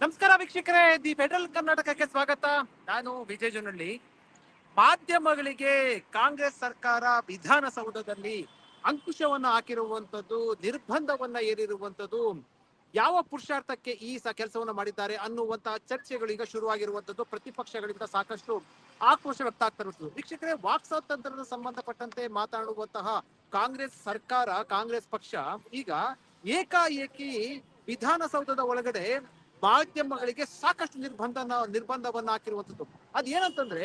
ನಮಸ್ಕಾರ ವೀಕ್ಷಕರೇ, the federal ಕರ್ನಾಟಕಕ್ಕೆ ಸ್ವಾಗತ. ನಾನು ವಿಜಯ್ ಜುನಳ್ಳಿ ಮಾಧ್ಯಮಗಳಿಗೆ ಕಾಂಗ್ರೆಸ್ ಸರ್ಕಾರ ವಿಧಾನಸೌಧದಲ್ಲಿ ಅಂಕುಶವನ್ನ ಹಾಕಿರುವಂತದ್ದು ನಿರ್ಬಂಧವನ್ನ ಏರಿರುವಂತದ್ದು ಯಾವ ಪುರುಷಾರ್ಥಕ್ಕೆ ಈ ಕೆಲಸವನ್ನ ಮಾಡಿದ್ದಾರೆ ಅನ್ನುವಂತಹ ಚರ್ಚೆಗಳು ಈಗ ಶುರುವಾಗಿರುವಂತದ್ದು ಪ್ರತಿಪಕ್ಷಗಳಿಂದ ಸಾಕಷ್ಟು ಆಕ್ರೋಶ ವ್ಯಕ್ತ ಆಗ್ತಾ ಇರುತ್ತದೆ ವೀಕ್ಷಕರೇ ವಾಕ್ ಸ್ವಾತಂತ್ರ್ಯದ ಸಂಬಂಧಪಟ್ಟಂತೆ ಮಾತನಾಡುವಂತಹ ಕಾಂಗ್ರೆಸ್ ಸರ್ಕಾರ, ಕಾಂಗ್ರೆಸ್ ಪಕ್ಷ ಈಗ ಏಕಾಏಕಿ ವಿಧಾನಸೌಧದ ಒಳಗಡೆ ಮಾಧ್ಯಮಗಳಿಗೆ ಸಾಕಷ್ಟು ನಿರ್ಬಂಧನ, ನಿರ್ಬಂಧವನ್ನ ಹಾಕಿರುವಂತದ್ದು ಅದೇನಂತಂದ್ರೆ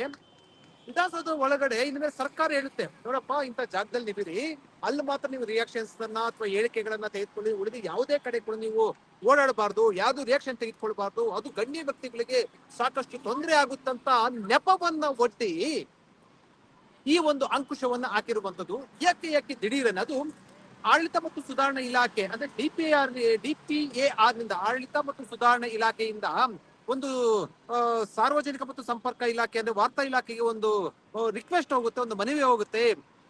ವಿಧಾನಸೌಧ ಒಳಗಡೆ ಇನ್ಮೇಲೆ ಸರ್ಕಾರ ಹೇಳುತ್ತೆ, ನೋಡಪ್ಪ, ಇಂಥ ಜಾಗದಲ್ಲಿ ನೀವಿರಿ, ಅಲ್ಲಿ ಮಾತ್ರ ನೀವು ರಿಯಾಕ್ಷನ್ಸ್ ಅನ್ನ ಅಥವಾ ಹೇಳಿಕೆಗಳನ್ನ ತೆಗೆದುಕೊಳ್ಳಿ ಉಳಿದು ಯಾವುದೇ ಕಡೆ ಕೂಡ ನೀವು ಓಡಾಡಬಾರ್ದು, ಯಾವ್ದು ರಿಯಾಕ್ಷನ್ ತೆಗೆದುಕೊಳ್ಬಾರ್ದು, ಅದು ಗಣ್ಯ ವ್ಯಕ್ತಿಗಳಿಗೆ ಸಾಕಷ್ಟು ತೊಂದರೆ ಆಗುತ್ತಂತ ನೆಪವನ್ನ ಒಡ್ಡಿ ಈ ಒಂದು ಅಂಕುಶವನ್ನ ಹಾಕಿರುವಂತದ್ದು ಯಾಕೆ ಯಾಕೆ ದಿಢೀರನ್ನ ಅದು? ಆಡಳಿತ ಮತ್ತು ಸುಧಾರಣಾ ಇಲಾಖೆ, ಅಂದ್ರೆ ಪಿ ಎ ನಿಂದ ಆಡಳಿತ ಮತ್ತು ಸುಧಾರಣಾ ಇಲಾಖೆಯಿಂದ ಒಂದು ಸಾರ್ವಜನಿಕ ಮತ್ತು ಸಂಪರ್ಕ ಇಲಾಖೆ, ಅಂದ್ರೆ ವಾರ್ತಾ ಇಲಾಖೆಗೆ ಒಂದು ರಿಕ್ವೆಸ್ಟ್ ಹೋಗುತ್ತೆ, ಒಂದು ಮನವಿ ಹೋಗುತ್ತೆ.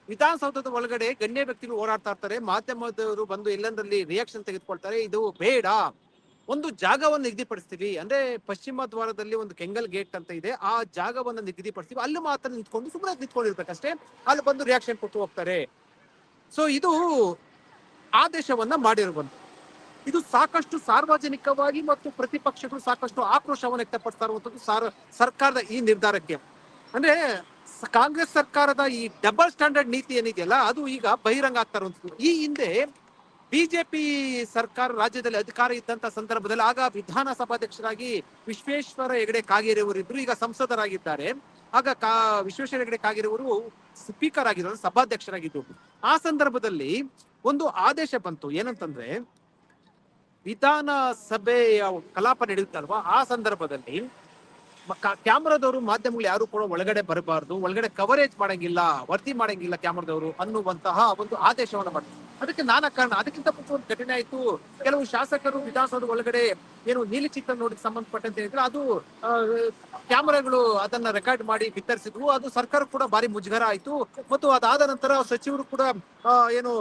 ವಿಧಾನಸೌಧದ ಒಳಗಡೆ ಗಣ್ಯ ವ್ಯಕ್ತಿಗಳು ಓಡಾಡ್ತಾ ಇರ್ತಾರೆ. ಮಾಧ್ಯಮದವರು ಬಂದು ಎಲ್ಲಂದ್ರಲ್ಲಿ ರಿಯಾಕ್ಷನ್ ತೆಗೆದುಕೊಳ್ತಾರೆ. ಇದು ಬೇಡ. ಒಂದು ಜಾಗವನ್ನು ನಿಗದಿಪಡಿಸ್ತೀವಿ. ಅಂದ್ರೆ ಪಶ್ಚಿಮ ದ್ವಾರದಲ್ಲಿ ಒಂದು ಕೆಂಗಲ್ ಗೇಟ್ ಅಂತ ಇದೆ. ಆ ಜಾಗವನ್ನು ನಿಗದಿಪಡಿಸ್ತೀವಿ. ಅಲ್ಲಿ ಮಾತ್ರ ನಿಂತ್ಕೊಂಡು ಸುಮ್ಮನೆ ನಿಂತ್ಕೊಂಡಿರ್ಬೇಕಷ್ಟೇ. ಅಲ್ಲಿ ಬಂದು ರಿಯಾಕ್ಷನ್ ಕೊಟ್ಟು ಹೋಗ್ತಾರೆ. ಸೊ ಇದು ಆದೇಶವನ್ನ ಮಾಡಿರುವಂತ. ಇದು ಸಾಕಷ್ಟು ಸಾರ್ವಜನಿಕವಾಗಿ ಮತ್ತು ಪ್ರತಿಪಕ್ಷಗಳು ಸಾಕಷ್ಟು ಆಕ್ರೋಶವನ್ನು ವ್ಯಕ್ತಪಡಿಸ್ತಾ ಸಾರ್, ಸರ್ಕಾರದ ಈ ನಿರ್ಧಾರಕ್ಕೆ. ಅಂದ್ರೆ ಕಾಂಗ್ರೆಸ್ ಸರ್ಕಾರದ ಈ ಡಬಲ್ ಸ್ಟ್ಯಾಂಡರ್ಡ್ ನೀತಿ ಏನಿದೆಯಲ್ಲ, ಅದು ಈಗ ಬಹಿರಂಗ ಆಗ್ತಾ ಇರುವಂತದ್ದು. ಈ ಹಿಂದೆ ಬಿಜೆಪಿ ಸರ್ಕಾರ ರಾಜ್ಯದಲ್ಲಿ ಅಧಿಕಾರ ಇದ್ದಂತ ಸಂದರ್ಭದಲ್ಲಿ ಆಗ ವಿಧಾನಸಭಾಧ್ಯಕ್ಷರಾಗಿ ವಿಶ್ವೇಶ್ವರ ಹೆಗಡೆ ಕಾಗೇರಿಯವರು ಇದ್ರು, ಈಗ ಸಂಸದರಾಗಿದ್ದಾರೆ. ಆಗ ಕಾ, ವಿಶ್ವೇಶ್ವರ ಹೆಗಡೆ ಕಾಗೇರಿಯವರು ಸ್ಪೀಕರ್ ಆಗಿದ್ರು ಸಭಾಧ್ಯಕ್ಷರಾಗಿದ್ರು ಆ ಸಂದರ್ಭದಲ್ಲಿ ಒಂದು ಆದೇಶ ಬಂತು. ಏನಂತಂದ್ರೆ, ವಿಧಾನಸಭೆಯ ಕಲಾಪ ನಡೆಯುತ್ತಲ್ವಾ? ಆ ಸಂದರ್ಭದಲ್ಲಿ ಕ್ಯಾಮ್ರಾದವರು ಮಾಧ್ಯಮಗಳು ಯಾರು ಕೂಡ ಒಳಗಡೆ ಬರಬಾರ್ದು, ಒಳಗಡೆ ಕವರೇಜ್ ಮಾಡಂಗಿಲ್ಲ, ವರದಿ ಮಾಡಂಗಿಲ್ಲ ಕ್ಯಾಮ್ರಾದವರು ಅನ್ನುವಂತಹ ಒಂದು ಆದೇಶವನ್ನು ಮಾಡಿದ್ರು ಅದಕ್ಕೆ ನಾನಾ ಕಾರಣ. ಅದಕ್ಕಿಂತ ಮುಂಚೆ ಒಂದು ಘಟನೆ ಆಯ್ತು. ಕೆಲವು ಶಾಸಕರು ವಿಧಾನಸೌಧ ಒಳಗಡೆ ಏನು ನೀಲಿ ಚಿತ್ರ ನೋಡಿ ಸಂಬಂಧಪಟ್ಟಂತೆ ಹೇಳಿದ್ರೆ. ಅದು ಕ್ಯಾಮರಾಗಳು ಅದನ್ನ ರೆಕಾರ್ಡ್ ಮಾಡಿ ಬಿತ್ತರಿಸಿದ್ರು. ಅದು ಸರ್ಕಾರ ಕೂಡ ಭಾರಿ ಮುಜುಗರ ಆಯ್ತು. ಮತ್ತು ಅದಾದ ನಂತರ ಸಚಿವರು ಕೂಡ ಏನು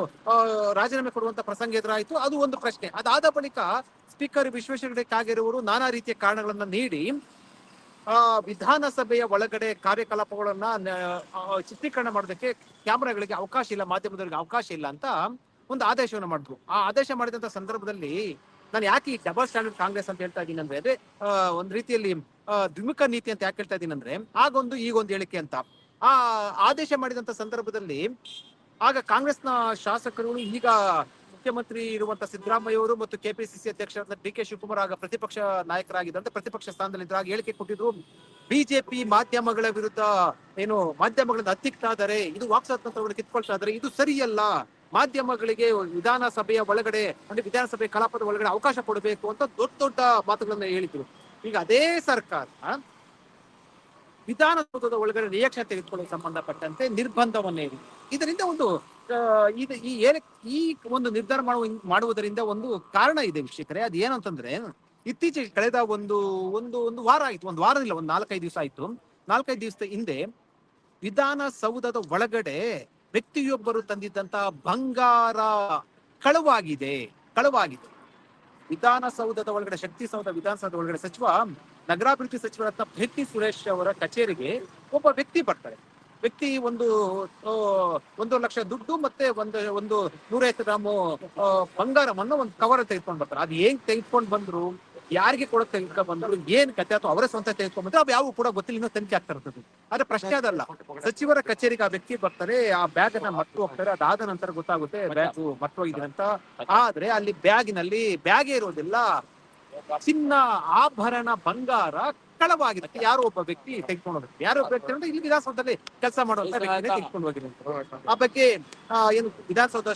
ರಾಜೀನಾಮೆ ಕೊಡುವಂತ ಪ್ರಸಂಗ ಎದುರಾಯ್ತು. ಅದು ಒಂದು ಪ್ರಶ್ನೆ. ಅದಾದ ಬಳಿಕ ಸ್ಪೀಕರ್ ವಿಶ್ವೇಶ್ವರ ಕಾಗೇರಿಯವರು ನಾನಾ ರೀತಿಯ ಕಾರಣಗಳನ್ನ ನೀಡಿ ವಿಧಾನಸಭೆಯ ಒಳಗಡೆ ಕಾರ್ಯಕಲಾಪಗಳನ್ನ ಚಿತ್ರೀಕರಣ ಮಾಡೋದಕ್ಕೆ ಕ್ಯಾಮ್ರಾಗಳಿಗೆ ಅವಕಾಶ ಇಲ್ಲ ಮಾಧ್ಯಮದವರಿಗೆ ಅವಕಾಶ ಇಲ್ಲ ಅಂತ ಒಂದು ಆದೇಶವನ್ನು ಮಾಡಿದ್ರು. ಆ ಆದೇಶ ಮಾಡಿದಂತ ಸಂದರ್ಭದಲ್ಲಿ ನಾನು ಯಾಕೆ ಈ ಡಬಲ್ ಸ್ಟ್ಯಾಂಡರ್ಡ್ ಕಾಂಗ್ರೆಸ್ ಅಂತ ಹೇಳ್ತಾ ಇದ್ದೀನಿ ಅಂದ್ರೆ ಅದೇ ಆ, ಒಂದ್ ರೀತಿಯಲ್ಲಿ ದ್ವಿಮುಖ ನೀತಿ ಅಂತ ಯಾಕೆ ಹೇಳ್ತಾ ಇದ್ದೀನಿ ಅಂದ್ರೆ ಆಗೊಂದು ಈಗೊಂದು ಹೇಳಿಕೆ ಅಂತ. ಆ ಆದೇಶ ಮಾಡಿದಂತ ಸಂದರ್ಭದಲ್ಲಿ ಆಗ ಕಾಂಗ್ರೆಸ್ನ ಶಾಸಕರು ಈಗ ಮುಖ್ಯಮಂತ್ರಿ ಇರುವಂತಹ ಸಿದ್ದರಾಮಯ್ಯ ಅವರು ಮತ್ತು ಕೆಪಿಸಿಸಿ ಅಧ್ಯಕ್ಷರಾದ ಡಿ ಕೆ ಶಿವಕುಮಾರ್ ಆಗ ಪ್ರತಿಪಕ್ಷ ನಾಯಕರಾಗಿದ್ದಂತೆ ಪ್ರತಿಪಕ್ಷ ಸ್ಥಾನದಲ್ಲಿ ಆಗ ಹೇಳಿಕೆ ಕೊಟ್ಟಿದ್ರು, ಬಿಜೆಪಿ ಮಾಧ್ಯಮಗಳ ವಿರುದ್ಧ ಏನು ಮಾಧ್ಯಮಗಳನ್ನ ಹತ್ತಿಕ್ತಾದರೆ ಇದು ವಾಕ್ ಸ್ವಾತಂತ್ರ್ಯವನ್ನು ಕಿತ್ಕೊಳ್ತಾದ್ರೆ ಇದು ಸರಿಯಲ್ಲ. ಮಾಧ್ಯಮಗಳಿಗೆ ವಿಧಾನಸಭೆಯ ಒಳಗಡೆ, ಅಂದ್ರೆ ವಿಧಾನಸಭೆ ಕಲಾಪದ ಒಳಗಡೆ ಅವಕಾಶ ಕೊಡಬೇಕು ಅಂತ ದೊಡ್ಡ ದೊಡ್ಡ ಮಾತುಗಳನ್ನ ಹೇಳಿದ್ರು. ಈಗ ಅದೇ ಸರ್ಕಾರ ವಿಧಾನಸೌಧದ ಒಳಗಡೆ ರಿಯಾಕ್ಷನ್ ತೆಗೆದುಕೊಳ್ಳಲು ಸಂಬಂಧಪಟ್ಟಂತೆ ನಿರ್ಬಂಧವನ್ನೇ ಇದೆ ಇದರಿಂದ ಒಂದು ಇದು ಈ ಏನ ಈ ಒಂದು ನಿರ್ಧಾರ ಮಾಡುವ ಮಾಡುವುದರಿಂದ ಒಂದು ಕಾರಣ ಇದೆ ವೀಕ್ಷಕರೇ. ಅದು ಏನಂತಂದ್ರೆ, ಇತ್ತೀಚೆಗೆ ಕಳೆದ ಒಂದು ಒಂದು ಒಂದು ವಾರ ಆಯ್ತು, ಒಂದು ವಾರದಿಲ್ಲ ಒಂದು ನಾಲ್ಕೈದು ದಿವಸ ಆಯ್ತು. ನಾಲ್ಕೈದು ದಿವಸದ ಹಿಂದೆ ವಿಧಾನಸೌಧದ ಒಳಗಡೆ ವ್ಯಕ್ತಿಯೊಬ್ಬರು ತಂದಿದ್ದಂತ ಬಂಗಾರ ಕಳವಾಗಿದೆ ಕಳವಾಗಿದೆ. ವಿಧಾನಸೌಧದ ಒಳಗಡೆ ಶಕ್ತಿ ಸೌಧ ವಿಧಾನಸೌಧ ಒಳಗಡೆ ಸಚಿವ, ನಗರಾಭಿವೃದ್ಧಿ ಸಚಿವರಾದ ಭೇಟಿ ಸುರೇಶ್ ಅವರ ಕಚೇರಿಗೆ ಒಬ್ಬ ವ್ಯಕ್ತಿ ಬರ್ತಾರೆ. ವ್ಯಕ್ತಿ ಒಂದು ಒಂದು ಲಕ್ಷ ದುಡ್ಡು ಮತ್ತೆ ಒಂದು ಒಂದು ನೂರೈವತ್ತು ಗ್ರಾಮು ಬಂಗಾರವನ್ನು ಒಂದು ಕವರ್ ತೆಗೆದುಕೊಂಡು ಬರ್ತಾರೆ. ಅದು ಏನ್ ತೆಗೆದುಕೊಂಡು ಬಂದ್ರು, ಯಾರಿಗೆ ಕೂಡ ತೆಗೆದುಕೊಂಡು ಬಂದ್ರು, ಏನ್ ಕತೆ ಅಥವಾ ಅವರೇ ಸ್ವಂತ ತೆಗೆದುಕೊಂಡು ಬಂದ್ರೆ ಅವು ಯಾವ ಕೂಡ ಗೊತ್ತಿಲ್ಲ, ಇನ್ನೂ ತನಿಖೆ ಆಗ್ತಾ ಇರ್ತದೆ. ಆದ್ರೆ ಪ್ರಶ್ನೆ ಅದಲ್ಲ. ಸಚಿವರ ಕಚೇರಿಗೆ ಆ ವ್ಯಕ್ತಿ ಬರ್ತಾರೆ, ಆ ಬ್ಯಾಗ್ ಅನ್ನ ಮಟ್ಟು ಹೋಗ್ತಾರೆ ಅದಾದ ನಂತರ ಗೊತ್ತಾಗುತ್ತೆ, ಬ್ಯಾಗ್ ಮಟ್ಟು ಹೋಗಿದೆ ಅಂತ. ಆದ್ರೆ ಅಲ್ಲಿ ಬ್ಯಾಗಿನಲ್ಲಿ, ಬ್ಯಾಗೇ ಇರೋದಿಲ್ಲ. ಚಿನ್ನ ಆಭರಣ ಬಂಗಾರ ಕಳವಾಗಿದೆ. ಯಾರೋ ಒಬ್ಬ ವ್ಯಕ್ತಿ ತೆಗೆದುಕೊಂಡು ಹೋಗುತ್ತೆ ಯಾರೋ ಒಬ್ಬ ವ್ಯಕ್ತಿ ಅಂದ್ರೆ ಇಲ್ಲಿ ವಿಧಾನಸೌಧದಲ್ಲಿ ಕೆಲಸ ಮಾಡುವಂತ ವ್ಯಕ್ತಿನೇ ತೆಗೆದುಕೊಂಡು ಹೋಗಿದೆ ಆ ಬಗ್ಗೆ ಏನು ವಿಧಾನಸೌಧ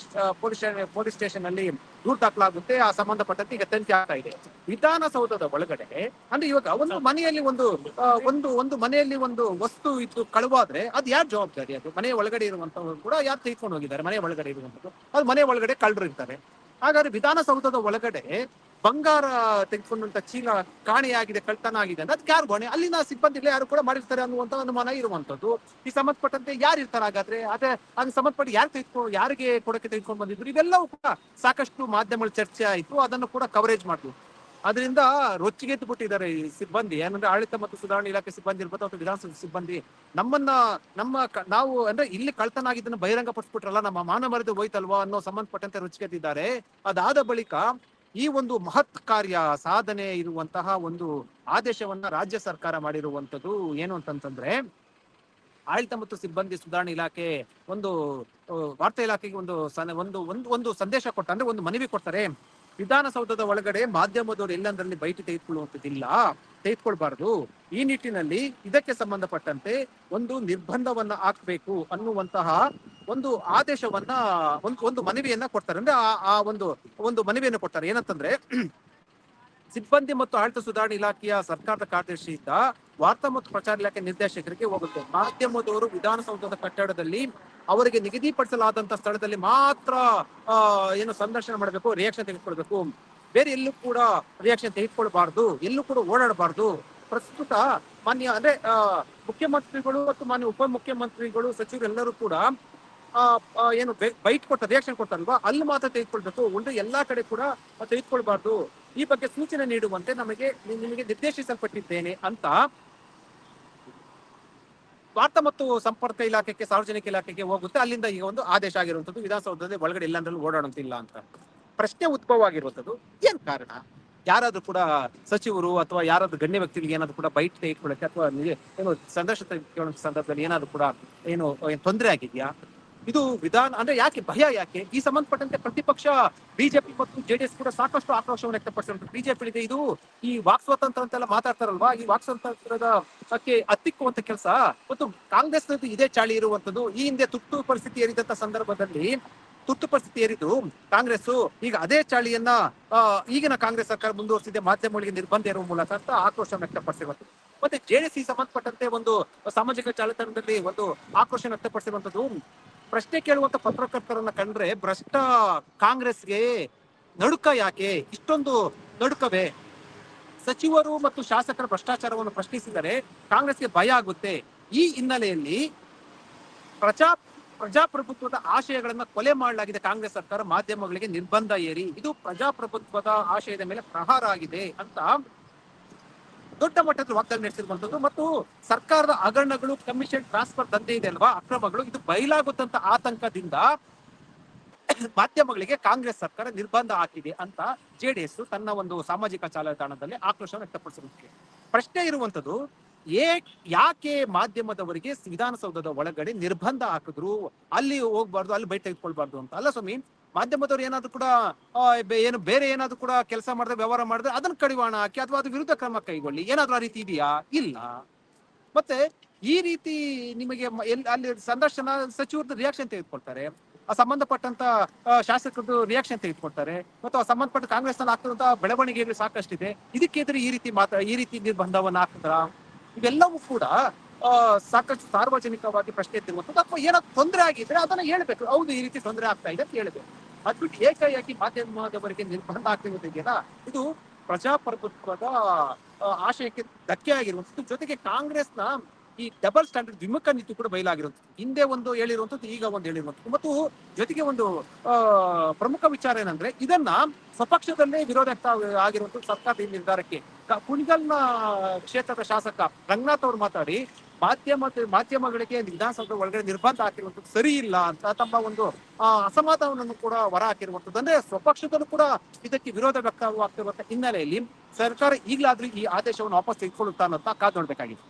ಪೊಲೀಸ್ ಪೊಲೀಸ್ ಸ್ಟೇಷನ್ ಅಲ್ಲಿ ದೂರು ದಾಖಲಾಗುತ್ತೆ. ಆ ಸಂಬಂಧಪಟ್ಟಂತೆ ಈಗ ತನಿಖೆ ಆಗ್ತಾ ಇದೆ. ವಿಧಾನಸೌಧದ ಒಳಗಡೆ ಅಂದ್ರೆ ಇವಾಗ ಒಂದು ಮನೆಯಲ್ಲಿ ಒಂದು ಒಂದು ಒಂದು ಮನೆಯಲ್ಲಿ ಒಂದು ವಸ್ತು ಇದ್ದು ಕಳುವಾದ್ರೆ ಅದು ಯಾರು ಜವಾಬ್ದಾರಿ? ಅದು ಮನೆಯ ಒಳಗಡೆ ಇರುವಂತವ್ರು ಕೂಡ ಯಾರು ತೆಗೆದುಕೊಂಡು ಹೋಗಿದ್ದಾರೆ? ಮನೆಯ ಒಳಗಡೆ ಇರುವಂತದ್ದು ಅದು ಮನೆ ಒಳಗಡೆ ಕಳ್ಳರು ಇರ್ತಾರೆ. ಹಾಗಾದ್ರೆ ವಿಧಾನಸೌಧದ ಒಳಗಡೆ ಬಂಗಾರ ತೆಗೆದುಕೊಂಡಂತ ಚೀಲ ಕಾಣೆಯಾಗಿದೆ ಕಳ್ತನ ಆಗಿದೆ ಅಂತ. ಅದಕ್ಕೆ ಯಾರು ಹೊಣೆ? ಅಲ್ಲಿನ ಸಿಬ್ಬಂದಿಗಳು ಯಾರು ಕೂಡ ಮಾಡಿರ್ತಾರೆ ಅನ್ನುವಂತ ಅನುಮಾನ ಇರುವಂತದ್ದು. ಈ ಸಂಬಂಧಪಟ್ಟಂತೆ ಯಾರು ಇರ್ತಾರೆ ಹಾಗಾದ್ರೆ? ಅದೇ ಅದಕ್ಕೆ ಸಂಬಂಧಪಟ್ಟ ಯಾರು ತೆಗೆದುಕೊಂಡು ಯಾರಿಗೆ ಕೊಡಕ್ಕೆ ತೆಗೆದುಕೊಂಡು ಬಂದಿದ್ರು? ಇವೆಲ್ಲವೂ ಕೂಡ ಸಾಕಷ್ಟು ಮಾಧ್ಯಮಗಳ ಚರ್ಚೆ ಆಯಿತು. ಅದನ್ನು ಕೂಡ ಕವರೇಜ್ ಮಾಡಿದ್ರು ಅದರಿಂದ ರೊಚ್ಚಿಗೆದ್ದು ಬಿಟ್ಟಿದ್ದಾರೆ ಈ ಸಿಬ್ಬಂದಿ. ಏನಂದ್ರೆ ಆಡಳಿತ ಮತ್ತು ಸುಧಾರಣೆ ಇಲಾಖೆ ಸಿಬ್ಬಂದಿ ಇರ್ಬೋದು ಅಥವಾ ವಿಧಾನಸಭೆ ಸಿಬ್ಬಂದಿ. ನಮ್ಮನ್ನ, ನಮ್ಮ ನಾವು ಅಂದ್ರೆ ಇಲ್ಲಿ ಕಳ್ತನ ಆಗಿದ್ದನ್ನ ಬಹಿರಂಗ ಪಡಿಸ್ಬಿಟ್ರಲ್ಲ, ನಮ್ಮ ಮಾನ ಮರೆದು ಹೋಯ್ತಲ್ವಾ ಅನ್ನೋ ಸಂಬಂಧಪಟ್ಟಂತೆ ರೊಚ್ಚಿಗೆದ್ದಿದ್ದಾರೆ ಅದಾದ ಬಳಿಕ ಈ ಒಂದು ಮಹತ್ ಕಾರ್ಯ ಸಾಧನೆ ಇರುವಂತಹ ಒಂದು ಆದೇಶವನ್ನ ರಾಜ್ಯ ಸರ್ಕಾರ ಮಾಡಿರುವಂತದ್ದು ಏನು ಅಂತಂತಂದ್ರೆ ಆಡಳಿತ ಮತ್ತು ಸಿಬ್ಬಂದಿ ಸುಧಾರಣೆ ಇಲಾಖೆ ಒಂದು ವಾರ್ತಾ ಇಲಾಖೆಗೆ ಒಂದು ಒಂದು ಒಂದು ಒಂದು ಸಂದೇಶ ಕೊಟ್ಟ, ಅಂದ್ರೆ ಒಂದು ಮನವಿ ಕೊಡ್ತಾರೆ. ವಿಧಾನಸೌಧದ ಒಳಗಡೆ ಮಾಧ್ಯಮದವರು ಎಲ್ಲಂದ್ರಲ್ಲಿ ಬೈಟ್ ತೆಗೆದುಕೊಳ್ಳುವಂತದ್ದಿಲ್ಲ ತೆಗೆದುಕೊಳ್ಬಾರ್ದು. ಈ ನಿಟ್ಟಿನಲ್ಲಿ ಇದಕ್ಕೆ ಸಂಬಂಧಪಟ್ಟಂತೆ ಒಂದು ನಿರ್ಬಂಧವನ್ನ ಹಾಕ್ಬೇಕು ಅನ್ನುವಂತಹ ಒಂದು ಆದೇಶವನ್ನ, ಒಂದು ಒಂದು ಮನವಿಯನ್ನ ಕೊಡ್ತಾರೆ. ಅಂದ್ರೆ ಆ ಒಂದು ಒಂದು ಮನವಿಯನ್ನು ಕೊಡ್ತಾರೆ. ಏನಂತಂದ್ರೆ, ಸಿಬ್ಬಂದಿ ಮತ್ತು ಆಡಳಿತ ಸುಧಾರಣೆ ಇಲಾಖೆಯ ಸರ್ಕಾರದ ಕಾರ್ಯದರ್ಶಿಯಿಂದ ವಾರ್ತಾ ಮತ್ತು ಪ್ರಚಾರ ಇಲಾಖೆ ನಿರ್ದೇಶಕರಿಗೆ ಹೋಗುತ್ತೆ. ಮಾಧ್ಯಮದವರು ವಿಧಾನಸೌಧದ ಕಟ್ಟಡದಲ್ಲಿ ಅವರಿಗೆ ನಿಗದಿಪಡಿಸಲಾದಂತ ಸ್ಥಳದಲ್ಲಿ ಮಾತ್ರ ಏನು ಸಂದರ್ಶನ ಮಾಡಬೇಕು ರಿಯಾಕ್ಷನ್ ತೆಗೆದುಕೊಳ್ಬೇಕು. ಬೇರೆ ಎಲ್ಲೂ ಕೂಡ ರಿಯಾಕ್ಷನ್ ತೆಗೆದುಕೊಳ್ಬಾರ್ದು, ಎಲ್ಲೂ ಕೂಡ ಓಡಾಡಬಾರ್ದು. ಪ್ರಸ್ತುತ ಮಾನ್ಯ, ಅಂದ್ರೆ ಮುಖ್ಯಮಂತ್ರಿಗಳು ಮತ್ತು ಮಾನ್ಯ ಉಪಮುಖ್ಯಮಂತ್ರಿಗಳು, ಸಚಿವರು ಎಲ್ಲರೂ ಕೂಡ ಏನು ಬೈಟ್ ಕೊಟ್ಟ ರಿಯಾಕ್ಷನ್ ಕೊಟ್ಟಲ್ವಾ, ಅಲ್ಲಿ ಮಾತ್ರ ತೆಗೆದುಕೊಳ್ಬೇಕು. ಒಂದು ಎಲ್ಲಾ ಕಡೆ ಕೂಡ ತೆಗೆದುಕೊಳ್ಬಾರ್ದು. ಈ ಬಗ್ಗೆ ಸೂಚನೆ ನೀಡುವಂತೆ ನಮಗೆ ನಿಮಗೆ ನಿರ್ದೇಶಿಸಲ್ಪಟ್ಟಿದ್ದೇನೆ ಅಂತ ವಾರ್ತಾ ಮತ್ತು ಸಂಪರ್ಕ ಇಲಾಖೆಗೆ, ಸಾರ್ವಜನಿಕ ಇಲಾಖೆಗೆ ಹೋಗುತ್ತೆ. ಅಲ್ಲಿಂದ ಈಗ ಒಂದು ಆದೇಶ ಆಗಿರುವಂತದ್ದು ವಿಧಾನಸೌಧದಲ್ಲಿ ಒಳಗಡೆ ಇಲ್ಲಾಂದ್ರಲ್ಲಿ ಓಡಾಡುವಂತಿಲ್ಲ ಅಂತ. ಪ್ರಶ್ನೆ ಉದ್ಭವ ಆಗಿರುವಂತದ್ದು ಏನ್ ಕಾರಣ? ಯಾರಾದ್ರೂ ಕೂಡ ಸಚಿವರು ಅಥವಾ ಯಾರಾದ್ರೂ ಗಣ್ಯ ವ್ಯಕ್ತಿಗಳಿಗೆ ಏನಾದ್ರು ಕೂಡ ಬೈಟ್ ತೆಗೆದುಕೊಳ್ಳಕ್ಕೆ ಅಥವಾ ಏನು ಸಂದರ್ಶನ ತೆಗೆದುಕೊಳ್ಳೋ ಸಂದರ್ಭದಲ್ಲಿ ಏನಾದ್ರು ಕೂಡ ಏನು ತೊಂದರೆ ಆಗಿದೆಯಾ? ಇದು ವಿಧಾನ ಅಂದ್ರೆ ಯಾಕೆ ಭಯ ಯಾಕೆ? ಈ ಸಂಬಂಧಪಟ್ಟಂತೆ ಪ್ರತಿಪಕ್ಷ, ಬಿಜೆಪಿ ಮತ್ತು ಜೆಡಿಎಸ್ ಕೂಡ ಸಾಕಷ್ಟು ಆಕ್ರೋಶವನ್ನು ವ್ಯಕ್ತಪಡಿಸಿದ್ರು ಬಿಜೆಪಿ ಇದು ಈ ವಾಕ್ ಸ್ವಾತಂತ್ರ್ಯ ಅಂತೆಲ್ಲ ಮಾತಾಡ್ತಾರಲ್ವಾ? ಈ ವಾಕ್ ಸ್ವಾತಂತ್ರ್ಯದ ಕ್ಕೆ ಹತ್ತಿಕ್ಕುವಂತ ಕೆಲಸ. ಮತ್ತು ಕಾಂಗ್ರೆಸ್ ಇದೇ ಚಾಳಿ ಇರುವಂತದ್ದು ಈ ಹಿಂದೆ ತುರ್ತು ಪರಿಸ್ಥಿತಿ ಏರಿದಂತ ಸಂದರ್ಭದಲ್ಲಿ ತುರ್ತು ಪರಿಸ್ಥಿತಿ ಏರಿದ್ದು ಕಾಂಗ್ರೆಸ್ ಈಗ ಅದೇ ಚಾಳಿಯನ್ನ ಈಗಿನ ಕಾಂಗ್ರೆಸ್ ಸರ್ಕಾರ ಮುಂದುವರಿಸಿದೆ ಮಾಧ್ಯಮಗಳಿಗೆ ನಿರ್ಬಂಧ ಇರುವ ಮೂಲಕ ಅಂತ ಆಕ್ರೋಶ ವ್ಯಕ್ತಪಡಿಸಿರುವಂತದ್ದು ಮತ್ತೆ ಜೆಡಿಎಸ್ ಸಂಬಂಧಪಟ್ಟಂತೆ ಒಂದು ಸಾಮಾಜಿಕ ಜಾಲತಾಣದಲ್ಲಿ ಒಂದು ಆಕ್ರೋಶ ವ್ಯಕ್ತಪಡಿಸಿರುವಂತದ್ದು ಪ್ರಶ್ನೆ ಕೇಳುವಂತ ಪತ್ರಕರ್ತರನ್ನ ಕಂಡ್ರೆ ಭ್ರಷ್ಟ ಕಾಂಗ್ರೆಸ್ಗೆ ನಡುಕ ಯಾಕೆ? ಇಷ್ಟೊಂದು ನಡುಕವೇ? ಸಚಿವರು ಮತ್ತು ಶಾಸಕರ ಭ್ರಷ್ಟಾಚಾರವನ್ನು ಪ್ರಶ್ನಿಸಿದರೆ ಕಾಂಗ್ರೆಸ್ಗೆ ಭಯ ಆಗುತ್ತೆ. ಈ ಹಿನ್ನೆಲೆಯಲ್ಲಿ ಪ್ರಜಾ ಪ್ರಜಾಪ್ರಭುತ್ವದ ಆಶಯಗಳನ್ನ ಕೊಲೆ ಮಾಡಲಾಗಿದೆ ಕಾಂಗ್ರೆಸ್ ಸರ್ಕಾರ, ಮಾಧ್ಯಮಗಳಿಗೆ ನಿರ್ಬಂಧ ಏರಿ ಇದು ಪ್ರಜಾಪ್ರಭುತ್ವದ ಆಶಯದ ಮೇಲೆ ಪ್ರಹಾರ ಆಗಿದೆ ಅಂತ ದೊಡ್ಡ ಮಟ್ಟದ ವಾಗ್ದಾಳಿ ನಡೆಸಿರುವಂತದ್ದು ಮತ್ತು ಸರ್ಕಾರದ ಹಗರಣಗಳು, ಕಮಿಷನ್ ಟ್ರಾನ್ಸ್ಫರ್ ದಂಧೆ ಇದೆ ಅಲ್ವಾ, ಅಕ್ರಮಗಳು, ಇದು ಬಯಲಾಗುತ್ತಂತ ಆತಂಕದಿಂದ ಮಾಧ್ಯಮಗಳಿಗೆ ಕಾಂಗ್ರೆಸ್ ಸರ್ಕಾರ ನಿರ್ಬಂಧ ಹಾಕಿದೆ ಅಂತ ಜೆಡಿಎಸ್ ತನ್ನ ಒಂದು ಸಾಮಾಜಿಕ ಜಾಲತಾಣದಲ್ಲಿ ಆಕ್ರೋಶ ವ್ಯಕ್ತಪಡಿಸಿರುತ್ತದೆ ಪ್ರಶ್ನೆ ಇರುವಂತದ್ದು ಏ, ಯಾಕೆ ಮಾಧ್ಯಮದವರಿಗೆ ವಿಧಾನಸೌಧದ ಒಳಗಡೆ ನಿರ್ಬಂಧ ಹಾಕಿದ್ರು? ಅಲ್ಲಿ ಹೋಗ್ಬಾರ್ದು, ಅಲ್ಲಿ ಬೈಟ್ ತೆಗೆದುಕೊಳ್ಬಾರ್ದು ಅಂತ. ಅಲ್ಲ ಸ್ವಾಮಿ, ಮಾಧ್ಯಮದವ್ರು ಏನಾದ್ರು ಕೂಡ ಏನು, ಬೇರೆ ಏನಾದ್ರು ಕೂಡ ಕೆಲಸ ಮಾಡಿದ್ರೆ ವ್ಯವಹಾರ ಮಾಡಿದ್ರೆ ಅದನ್ನ ಕಡಿವಾಣ ಹಾಕಿ, ಅಥವಾ ಅದು ವಿರುದ್ಧ ಕ್ರಮ ಕೈಗೊಳ್ಳಿ. ಏನಾದ್ರೂ ಆ ರೀತಿ ಇದೆಯಾ? ಇಲ್ಲ. ಮತ್ತೆ ಈ ರೀತಿ ನಿಮಗೆ ಅಲ್ಲಿ ಸಂದರ್ಶನ ಸಚಿವರದ್ದು ರಿಯಾಕ್ಷನ್ ತೆಗೆದುಕೊಳ್ತಾರೆ. ಆ ಸಂಬಂಧಪಟ್ಟಂತ ಶಾಸಕರದ್ದು ರಿಯಾಕ್ಷನ್ ತೆಗೆದುಕೊಳ್ತಾರೆ. ಮತ್ತು ಆ ಸಂಬಂಧಪಟ್ಟ ಕಾಂಗ್ರೆಸ್ನಲ್ಲಿ ಆಗ್ತಿರುವಂತಹ ಬೆಳವಣಿಗೆಗಳು ಸಾಕಷ್ಟಿದೆ. ಇದಕ್ಕೆ ಈ ರೀತಿ ಮಾತ್ರ, ಈ ರೀತಿ ನಿರ್ಬಂಧವನ್ನ ಹಾಕ್ತಾರ ಇವೆಲ್ಲವೂ ಕೂಡ ಸಾಕಷ್ಟು ಸಾರ್ವಜನಿಕವಾಗಿ ಪ್ರಶ್ನೆ ಎತ್ತಿರುವಂತದ್ದು ಅಥವಾ ಏನಾದ್ರು ತೊಂದರೆ ಆಗಿದ್ರೆ ಅದನ್ನ ಹೇಳ್ಬೇಕು. ಹೌದು, ಈ ರೀತಿ ತೊಂದರೆ ಆಗ್ತಾ ಇದೆ ಅಂತ ಹೇಳ್ಬೇಕು. ಅದ್ಬಿಟ್ಟು ಏಕಾಏಕಿ ಮಾಧ್ಯಮದವರಿಗೆ ನಿರ್ಬಂಧ ಆಗ್ತಿರೋದಿದೆಯಲ್ಲ ಇದು ಪ್ರಜಾಪ್ರಭುತ್ವದ ಆಶಯಕ್ಕೆ ಧಕ್ಕೆ ಆಗಿರುವಂತದ್ದು ಜೊತೆಗೆ ಕಾಂಗ್ರೆಸ್ನ ಈ ಡಬಲ್ ಸ್ಟ್ಯಾಂಡರ್ಡ್ ವಿಮುಖ ನೀತಿ ಕೂಡ ಬಯಲಾಗಿರುವಂತದ್ದು ಹಿಂದೆ ಒಂದು ಹೇಳಿರುವಂಥದ್ದು, ಈಗ ಒಂದು ಹೇಳಿರುವಂತದ್ದು ಮತ್ತು ಜೊತೆಗೆ ಒಂದು ಪ್ರಮುಖ ವಿಚಾರ ಏನಂದ್ರೆ, ಇದನ್ನ ಸ್ವಪಕ್ಷದಲ್ಲೇ ವಿರೋಧ ಆಗಿರುವಂಥದ್ದು ಸರ್ಕಾರದ ನಿರ್ಧಾರಕ್ಕೆ. ಕುಣಿಗಲ್ನ ಕ್ಷೇತ್ರದ ಶಾಸಕ ರಂಗನಾಥ್ ಅವರು ಮಾತಾಡಿ, ಮಾಧ್ಯಮ, ಮಾಧ್ಯಮಗಳಿಗೆ ವಿಧಾನಸೌಧ ಒಳಗಡೆ ನಿರ್ಬಂಧ ಹಾಕಿರುವಂತದ್ದು ಸರಿ ಇಲ್ಲ ಅಂತ ತಮ್ಮ ಒಂದು ಅಸಮಾಧಾನವನ್ನು ಕೂಡ ಹೊರ ಹಾಕಿರುವಂತದ್ದು ಅಂದ್ರೆ ಸ್ವಪಕ್ಷದಲ್ಲೂ ಕೂಡ ಇದಕ್ಕೆ ವಿರೋಧ ವ್ಯಕ್ತವಾಗ್ತಿರುವಂತ ಹಿನ್ನೆಲೆಯಲ್ಲಿ ಸರ್ಕಾರ ಈಗಲಾದ್ರೂ ಈ ಆದೇಶವನ್ನು ವಾಪಸ್ ತೆಗೆದುಕೊಳ್ಳುತ್ತಾ ಅನ್ನೋದನ್ನ ಕಾದು ನೋಡ್ಬೇಕಾಗಿದೆ.